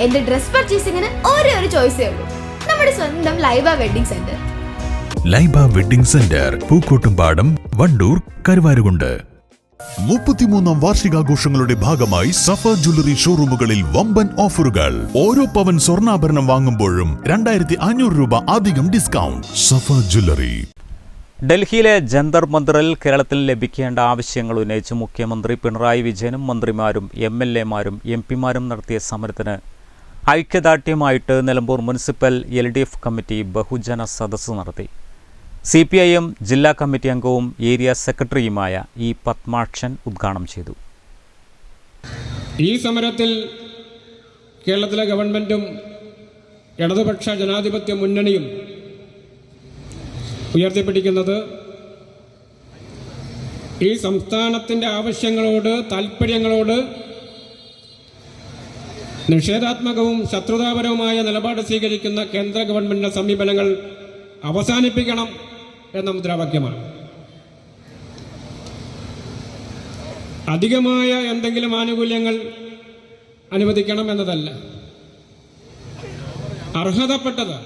എന്റെ ഡ്രസ് പർച്ചേസിംഗിന് ഒരേ ഒരു ചോയ്സേ ഉള്ളൂ. നമ്മുടെ സ്വന്തം Laiba wedding centre. Laiba wedding centre Pookkottumpadam Wandoor Karuvarakundu. മുപ്പത്തിമൂന്നാം വാർഷികാഘോഷങ്ങളുടെ ഭാഗമായി സഫ ജ്വല്ലറി ഷോറൂമുകളിൽ വമ്പൻ ഓഫറുകൾ. ഓരോ പവൻ സ്വർണാഭരണം വാങ്ങുമ്പോഴും രണ്ടായിരത്തി അഞ്ഞൂറ് രൂപ അധികം ഡിസ്കൗണ്ട്. സഫ ജ്വല്ലറി. ഡൽഹിയിലെ ജന്തർ മന്ദിറിൽ കേരളത്തിൽ ലഭിക്കേണ്ട ആവശ്യങ്ങൾ ഉന്നയിച്ച് മുഖ്യമന്ത്രി പിണറായി വിജയനും മന്ത്രിമാരും എം എൽ എമാരും എം പിമാരും നടത്തിയ സമരത്തിന് ഐക്യദാർഢ്യമായിട്ട് Nilambur municipal L D F committee ബഹുജന സദസ്സ് നടത്തി. സി പി ഐ എം ജില്ലാ കമ്മിറ്റി അംഗവും ഏരിയ സെക്രട്ടറിയുമായ ഇ പത്മാക്ഷൻ ഉദ്ഘാടനം ചെയ്തു. ഈ സമരത്തിൽ കേരളത്തിലെ ഗവൺമെന്റും ഇടതുപക്ഷ ജനാധിപത്യ മുന്നണിയും ഉയർത്തിപ്പിടിക്കുന്നത് ഈ സംസ്ഥാനത്തിന്റെ ആവശ്യങ്ങളോട് താൽപ്പര്യങ്ങളോട് നിഷേധാത്മകവും ശത്രുതാപരവുമായ നിലപാട് സ്വീകരിക്കുന്ന കേന്ദ്ര ഗവൺമെന്റിന്റെ സമീപനങ്ങൾ അവസാനിപ്പിക്കണം എന്ന മുദ്രാവാക്യമാണ്. അധികമായ എന്തെങ്കിലും ആനുകൂല്യങ്ങൾ അനുവദിക്കണം എന്നതല്ല. അർഹതപ്പെട്ടത്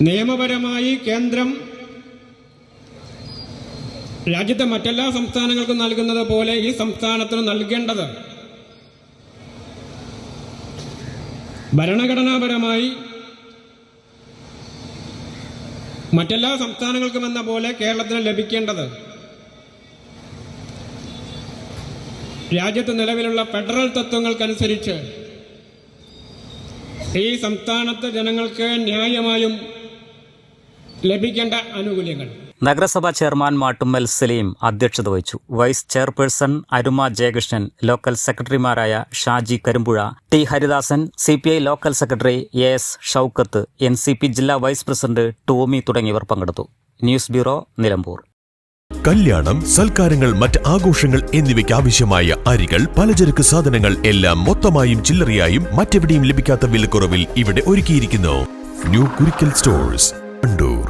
നിയമപരമായി കേന്ദ്രം രാജ്യത്തെ മറ്റെല്ലാ സംസ്ഥാനങ്ങൾക്കും നൽകുന്നത് പോലെ ഈ സംസ്ഥാനത്തിന് നൽകേണ്ടത് ഭരണഘടനാപരമായി മറ്റെല്ലാ സംസ്ഥാനങ്ങൾക്കും എന്ന പോലെ കേരളത്തിന് ലഭിക്കേണ്ടത് രാജ്യത്ത് നിലവിലുള്ള ഫെഡറൽ തത്വങ്ങൾക്കനുസരിച്ച് ഈ സംസ്ഥാനത്തെ ജനങ്ങൾക്ക് ന്യായമായും ലഭിക്കേണ്ട ആനുകൂല്യങ്ങൾ. നഗരസഭാ ചെയർമാൻ മാട്ടുമ്മൽ സലീം അധ്യക്ഷത വഹിച്ചു. വൈസ് ചെയർപേഴ്സൺ അരുമ ജയകൃഷ്ണൻ ലോക്കൽ സെക്രട്ടറിമാരായ Shaji Karumpuzha T Haridasan C P I local secretary A S Shoukath N C P ജില്ലാ വൈസ് പ്രസിഡന്റ് ടോമി തുടങ്ങിയവർ പങ്കെടുത്തു. News bureau Nilambur. കല്യാണം സൽക്കാരങ്ങൾ മറ്റ് ആഘോഷങ്ങൾ എന്നിവയ്ക്ക് ആവശ്യമായ അരികൾ പലചരക്ക് സാധനങ്ങൾ എല്ലാം മൊത്തമായും ചില്ലറയായും മറ്റെവിടെയും ലഭിക്കാത്ത വിലക്കുറവിൽ ഇവിടെ ഒരുക്കിയിരിക്കുന്നു. New Kurikkal stores.